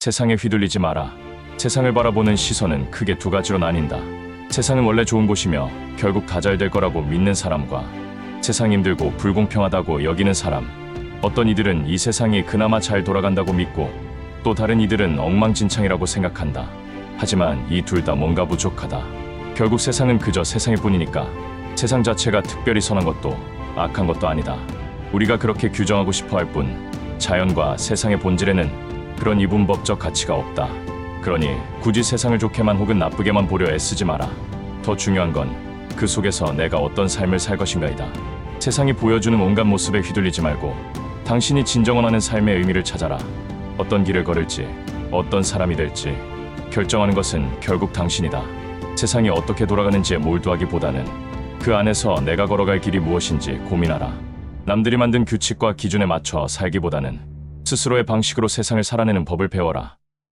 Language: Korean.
세상에 휘둘리지 마라. 세상을 바라보는 시선은 크게 두 가지로 나뉜다. 세상은 원래 좋은 곳이며 결국 다 잘 될 거라고 믿는 사람과 세상 힘들고 불공평하다고 여기는 사람. 어떤 이들은 이 세상이 그나마 잘 돌아간다고 믿고 또 다른 이들은 엉망진창이라고 생각한다. 하지만 이 둘 다 뭔가 부족하다. 결국 세상은 그저 세상일 뿐이니까 세상 자체가 특별히 선한 것도 악한 것도 아니다. 우리가 그렇게 규정하고 싶어 할 뿐 자연과 세상의 본질에는 그런 이분 법적 가치가 없다. 그러니 굳이 세상을 좋게만 혹은 나쁘게만 보려 애쓰지 마라. 더 중요한 건 그 속에서 내가 어떤 삶을 살 것인가이다. 세상이 보여주는 온갖 모습에 휘둘리지 말고 당신이 진정 원하는 삶의 의미를 찾아라. 어떤 길을 걸을지, 어떤 사람이 될지 결정하는 것은 결국 당신이다. 세상이 어떻게 돌아가는지에 몰두하기보다는 그 안에서 내가 걸어갈 길이 무엇인지 고민하라. 남들이 만든 규칙과 기준에 맞춰 살기보다는 스스로의 방식으로 세상을 살아내는 법을 배워라.